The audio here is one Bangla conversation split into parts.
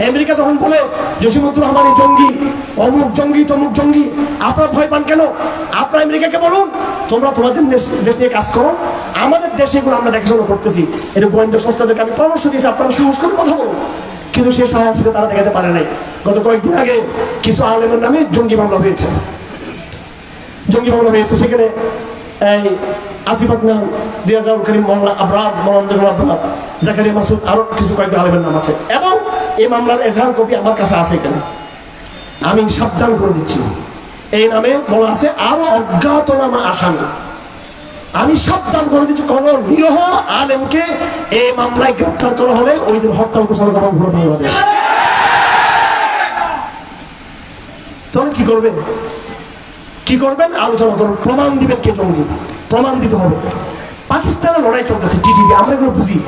আমেরিকা যখন বলে জসিমুদ্দুর রহমানি জঙ্গি, অমুক জঙ্গি, তমুক জঙ্গি, আপনারা ভয় পান কেন? আপনারা আমেরিকাকে বলুন, তোমরা তোমাদের দেশ- নিয়ে কাজ করো। আমাদের দেশে এগুলো আমরা দেখাশোনা করতেছি। এটা গোয়েন্দা সংস্থাদেরকে আমি পরামর্শ দিয়েছি, আপনারা সাহস করে কথা বলুন। কিন্তু সে সাহস করে তারা দেখাতে পারে নাই। গত কয়েকদিন আগে কিছু আলেমের নামে জঙ্গি মামলা হয়েছে। জঙ্গি মামলা হয়েছে, সেখানে এই আসিফ আকনান দিয়াজাউল করিম মোল্লা আবরার মোহাম্মদ আবরার, জাকারিয়া মাসুদ, আরও কিছু কয়েকটা আলেমের নাম আছে। এবং এই মামলার এজাহার কপি আমার কাছে আছে এখানে। আমি সাবধান করে দিচ্ছি। এই নামে বলা আছে, আরও অজ্ঞাতনামা আসামি। আমি সাবধান করে দিচ্ছি, কোন নিরহ আলেমকে এই মামলায় গ্রেপ্তার করা হলে ওই দিন হরতাল ঘোষণা করা হবে বাংলাদেশ। তাহলে কি করবেন? কি করবেন? আলোচনা করবেন প্রমাণ দিবেন কে জঙ্গি? প্রমাণ দিতে হবে। পাকিস্তানের লড়াই চলতেছে, টিটিভি, আমরা এগুলো বুঝি।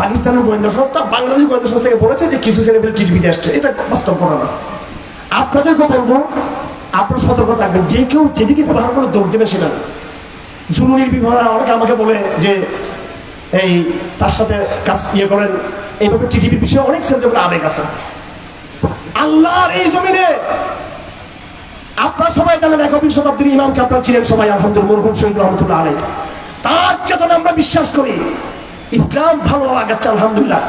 পাকিস্তানের গোয়েন্দা সংস্থা, বাংলাদেশ গোয়েন্দা সংস্থাকে বলেছে যে কিছু ছেলে পেলে টিটিভিতে আসছে। এটা বাস্তব ঘটনা আপনাদেরকে বলব, আপনার সতর্ক থাকবেন। যে কেউ যেদিকে ব্যবহার করে দৌড় দেবে সেটা। জুনুনির বিভাগ অনেকে আমাকে বলে যে, এই তার সাথে কাজ ইয়ে করেন। এইভাবে টিটিভির বিষয়ে অনেক ছেলেদের আবেগ আছে। আল্লাহর এই জমিনে আপনারা সবাই জানেন, একবিংশ শতাব্দীর ইমামকে আপনারা ছিলেন সবাই, আলহামদুলিল্লাহ, মরহুম শহীদ রহমতুল্লাহ আলাই তার চেতনা আমরা বিশ্বাস করি ইসলাম ভালো আগাচ্ছে, আলহামদুলিল্লাহ।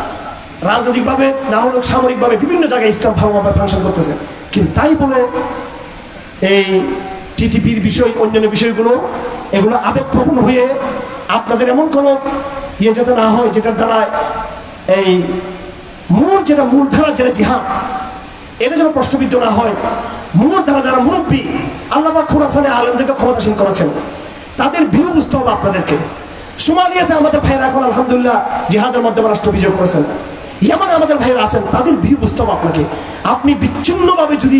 রাজনৈতিকভাবে না হলেও সামরিকভাবে বিভিন্ন জায়গায় ইসলাম ভালোভাবে ফাংশন করতেছে। কিন্তু তাই বলে এই টিটিপির বিষয়, অন্যান্য বিষয়গুলো, এগুলো আবেগপ্রবণ হয়ে আপনাদের এমন কোনো ইয়ে যাতে না হয়, যেটার দ্বারা এই মূল যেটা মূল ধারা, যেটা জিহাদ, এটা যেন প্রশ্নবিদ্ধ না হয়, মূল ধারা যারা মুরব্বী, আল্লাহ খুরাসানে আলমদেরকে ক্ষমতাসীন করেছেন, তাদের ভিউ বুঝতে হবে আপনাদেরকে। সোমালিয়াতে আমাদের ভাইয়েরা এখন, আলহামদুলিল্লাহ, জিহাদের মাধ্যমে রাষ্ট্র বিজয় করেছেন। ইয়ামানে আমাদের ভাইয়েরা আছেন, তাদের ভিউ বুঝতে হবে আপনাকে। আপনি বিচ্ছিন্নভাবে যদি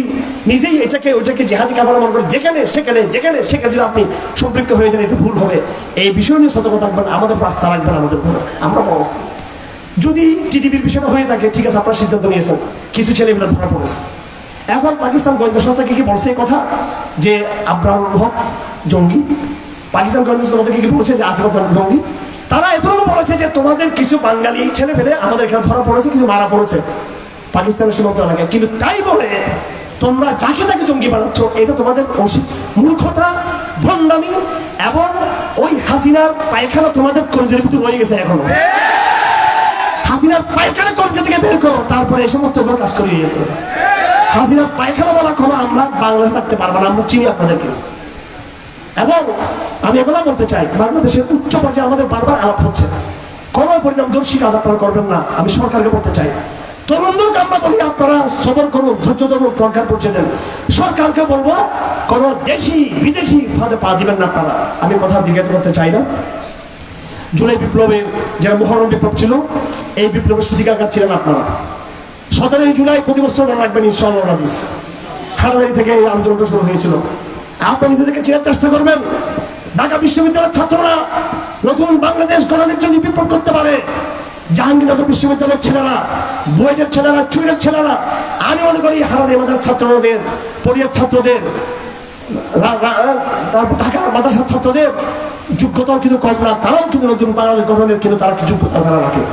নিজেই এটাকে, ওইটাকে জেহাদি কামনা মনে করেন, যেখানে, সেখানে যেখানে, সেখানে যদি আপনি সম্পৃক্ত হয়ে যান, এটা ভুল হবে। এই বিষয় নিয়ে সতর্ক থাকবেন, আমাদের আস্থা রাখবেন, আমাদের আমরা বড়। যদি টিটিভির বিষয়টা হয়ে থাকে, ঠিক আছে, আপনারা সিদ্ধান্ত নিয়েছেন, কিছু ছেলে ছেলেমেয়েরা ধরা পড়েছে। এখন পাকিস্তান গোয়েন্দা সংস্থাকে কি বলছে কথা? যে আব্রাহুল হক জঙ্গি পাকিস্তান গোয়েন্দা সংস্থা কি বলছে যে আব্রাহুল জঙ্গি তারা এতটুকু বলেছে যে তোমাদের কিছু বাঙালি ছেলে ফেলে আমাদের এখানে ধরা পড়েছে, কিছু মারা পড়েছে। পাকিস্তানের সীমান্ত এলাকায়। কিন্তু তাই বলে তোমরা যাকে তাকে জঙ্গি বানাচ্ছ, এটা তোমাদের মূর্খতা, ভণ্ডামি এবং ওই হাসিনার পায়খানা তোমাদের কঞ্জের ভিতরে রয়ে গেছে এখনও। হাসিনার পায়খানা কঞ্চে থেকে বের করো, তারপরে এই সমস্ত কাজ ইয়ে হাসিনার পায়খানা বলা কোনো আমরা বাংলাদেশ থাকতে পারব না, আমরা চিনি আপনাদেরকে। এবং আমি এগুলো বলতে চাই, বাংলাদেশের উচ্চ পর্যায়ে আমাদের বারবার আলাপ হচ্ছে। কোনো পরিণামদর্শী কাজ আপনারা করবেন না, আমি সরকারকে বলতে চাই। আমরা বলি, আপনারা সবর করুন, ধৈর্য ধরুন, প্রজ্ঞার পরিচয় দেন। সরকারকে বলব দেশি, বিদেশি ফাঁদে পা দিবেন না আপনারা। আমি কথা জিজ্ঞেস করতে চাই না। জুলাই বিপ্লবের যারা মহরম বিপ্লব ছিল, এই বিপ্লবের সূতিকাগার ছিলেন আপনারা। সতেরোই জুলাই প্রতি বছর রাখবেন ইনশাল্লাহ রাজিস। হাটাদারি থেকে এই আন্দোলনটা শুরু হয়েছিল। আপনারা নিজেদেরকে চেনার চেষ্টা করবেন। ঢাকা বিশ্ববিদ্যালয়ের ছাত্ররা নতুন বাংলাদেশ গঠনের জন্য বিপ্লব করতে পারে। জাহাঙ্গীরনগর বিশ্ববিদ্যালয়ের ছেলেরা, বুয়েটের ছেলেরা চুয়েটের ছেলেরা, আমি মনে করি হারাদি মাদার ছাত্রদের পরিয়ার ছাত্রদের ঢাকার মাদ্রাসার ছাত্রদের যোগ্যতাও কিন্তু কম না, তারাও কিন্তু নতুন বাংলাদেশ গঠনের কিন্তু তারা যোগ্যতা তারা রাখে?